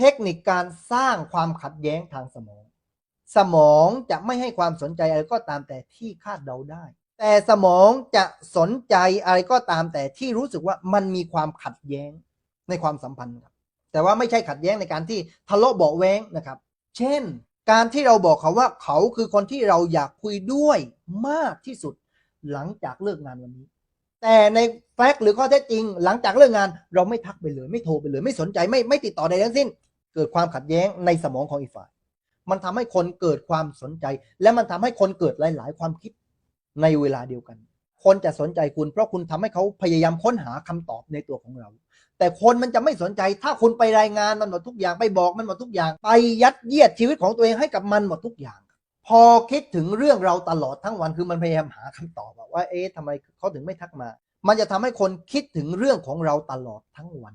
เทคนิคการสร้างความขัดแย้งทางสมอง สมองจะไม่ให้ความสนใจอะไรก็ตามแต่ที่คาดเดาได้ แต่สมองจะสนใจอะไรก็ตามแต่ที่รู้สึกว่ามันมีความขัดแย้งในความสัมพันธ์ครับ แต่ว่าไม่ใช่ขัดแย้งในการที่ทะเลาะเบาแว้งนะครับ เช่น การที่เราบอกเขาว่าเขาคือคนที่เราอยากคุยด้วยมากที่สุดหลังจากเลิกงานวันนี้ แต่ในแฟกต์หรือข้อเท็จจริง หลังจากเลิกงาน เราไม่ทักไปเลย ไม่โทรไปเลย ไม่สนใจไม่ไม่ติดต่อใดทั้งสิ้น เกิดความขัดแย้งในสมองของอีกฝ่าย มันทำให้คนเกิดความสนใจ และมันทำให้คนเกิดหลาย ๆ ความคิดในเวลาเดียวกัน คนจะสนใจคุณเพราะคุณทำให้เขาพยายามค้นหาคำตอบในตัวของเรา แต่คนมันจะไม่สนใจ ถ้าคุณไปรายงานมันหมดทุกอย่างไปบอกมันหมดทุกอย่าง ไปยัดเยียดชีวิตของตัวเองให้กับมันหมดทุกอย่าง พอคิดถึงเรื่องเราตลอดทั้งวันคือมันพยายามหาคำตอบว่าเอ๊ะทำไมเขาถึงไม่ทักมา มันจะทำให้คนคิดถึงเรื่องของเราตลอดทั้งวัน